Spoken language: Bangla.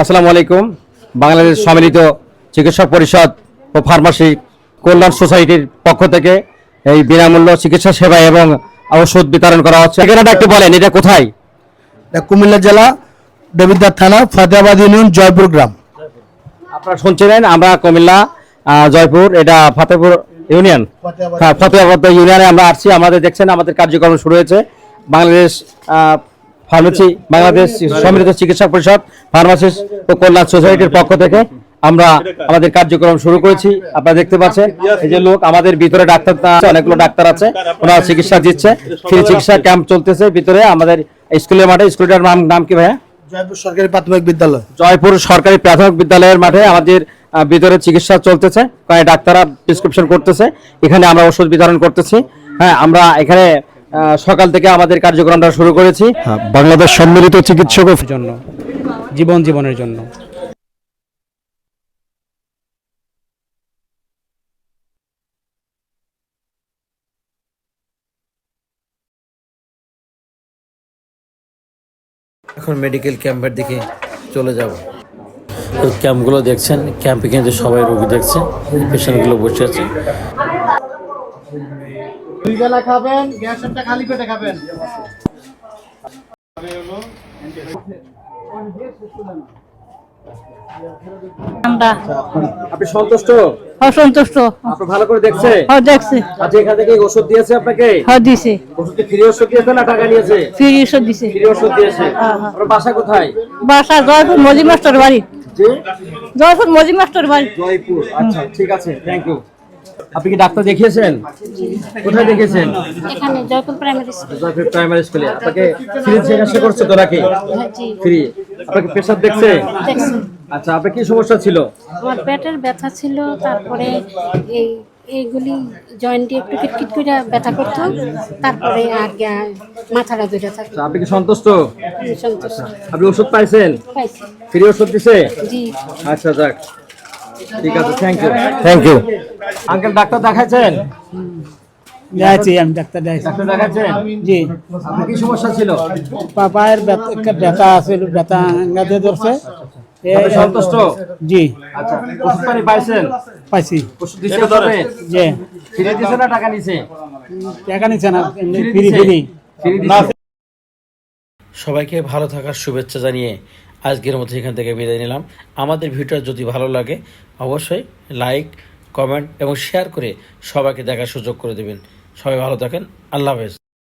আসসালামু আলাইকুম। বাংলাদেশ সম্মিলিত চিকিৎসক পরিষদ ও ফার্মাসি কল্যাণ সোসাইটির পক্ষ থেকে এই বিনামূল্য চিকিৎসা সেবা এবং ওষুধ বিতরণ করা হচ্ছে। ঠিকানাটা একটু বলেন এটা কোথায়? কুমিল্লা জেলা দেবিদ্বার থানা ফাতেহাবাদ ইউনিয়ন জয়পুর গ্রাম। আপনারা শুনছিলেন আমরা কুমিল্লা জয়পুর এটা ফতেপুর ইউনিয়ন। হ্যাঁ, ফতেহাবাদ ইউনিয়নে আমরা আসছি আমাদের দেখছেন আমাদের কার্যক্রম শুরু হয়েছে। বাংলাদেশ ফার্মেসি বাংলাদেশ সম্মিলিত চিকিৎসা পরিষদ ফার্মাসিস্ট ও কল্যাণ সোসাইটির পক্ষ থেকে আমরা আমাদের কার্যক্রম শুরু করেছি। আপনারা দেখতে পাচ্ছেন এই যে লোক আমাদের ভিতরে ডাক্তার আছে, অনেকগুলো ডাক্তার আছে ওনারা চিকিৎসা দিচ্ছে। ফ্রি চিকিৎসা ক্যাম্প চলতেছে ভিতরে আমাদের স্কুলের মাঠে। স্কুলটার নাম নাম কি ভাইয়া? জয়পুর সরকারি প্রাথমিক বিদ্যালয়। জয়পুর সরকারি প্রাথমিক বিদ্যালয়ের মাঠে আমাদের ভিতরে চিকিৎসা চলতেছে। কয়েক ডাক্তাররা প্রেসক্রিপশন করতেছে। এখানে আমরা ওষুধ বিতরণ করতেছি। হ্যাঁ আমরা এখানে সকাল থেকে আমাদের কার্যক্রমটা শুরু করেছি। বাংলাদেশ সম্মিলিত চিকিৎসক জন্য জীবন জীবনের জন্য। এখন মেডিকেল ক্যাম্পের দিকে চলে যাব। এই ক্যাম্পগুলো দেখছেন ক্যাম্পে কিন্তু সবাই রোগী দেখছে পেশেন্টগুলো বসে আছে। আমরা আপনি সন্তুষ্ট? অসন্তুষ্ট। আপনি ভালো করে দেখছে? হ দেখছি। আচ্ছা এখান থেকে ওষুধ দিয়েছে আপনাকে? হ দিছে ওষুধ ফ্রি ওষুধ দিয়েছে না টাকা নিয়েছে? ফ্রি ওষুধ দিছে ফ্রি ওষুধ দিয়েছে। হ্যাঁ, হ্যাঁ। আপনার বাসা কোথায়? বাসা জয়পুর মজি মাস্টার বাড়ি। জি? জয়পুর মজি মাস্টার বাড়ি। জয়পুর। আচ্ছা ঠিক আছে থ্যাংক ইউ আপনি কি ডাক্তার দেখিয়েছেন? কোথায় দেখিয়েছেন? এখানে Jaipur primary school Jaipur primary স্কুলে আপনাকে ফ্রি চিকিৎসা করছে তো নাকি? ফ্রি আপনাকে পেশাব দেখছে? আচ্ছা আপনার কি সমস্যা ছিল? আমার পেটের ব্যথা ছিল তারপরে এই এইগুলি জয়েন্টে একটু কিটকিট করে ব্যথা করতো তারপরে আর গা- মাথাটা দুটো থাকতো আচ্ছা, আপনি কি সন্তুষ্ট? সন্তুষ্ট। আপনি ওষুধ পাইছেন? পাইছি। ফ্রি ওষুধ দিছে? জি। আচ্ছা যাক। ঠিক আছে thank you thank you uncle doctor দেখাচ্ছেন যাচ্ছি আমি ডাক্তার দেখাইছি। ডাক্তার দেখাচ্ছেন জি। আপনার কি সমস্যা ছিল? পাপায়ের একটা ব্যথা আছে ব্যথা আঙ্গাতে ধরছে। সন্তুষ্ট? জি। আচ্ছা ওষুধ পানি পাইছেন? পাইছি। ওষুধ দিছে তবে যে ফ্রি দিছে না টাকা নিছে? টাকা নিচ্ছে না ফ্রি ফ্রি ফ্রি ফ্রি সবাইকে ভালো থাকার শুভেচ্ছা জানিয়ে আজকের মতো এখান থেকে বিদায় নিলাম। আমাদের ভিডিও যদি ভালো লাগে, অবশ্যই লাইক, কমেন্ট এবং শেয়ার করে সবাইকে দেখার সুযোগ করে দেবেন। সবাই ভালো থাকেন। আল্লাহ হাফেজ।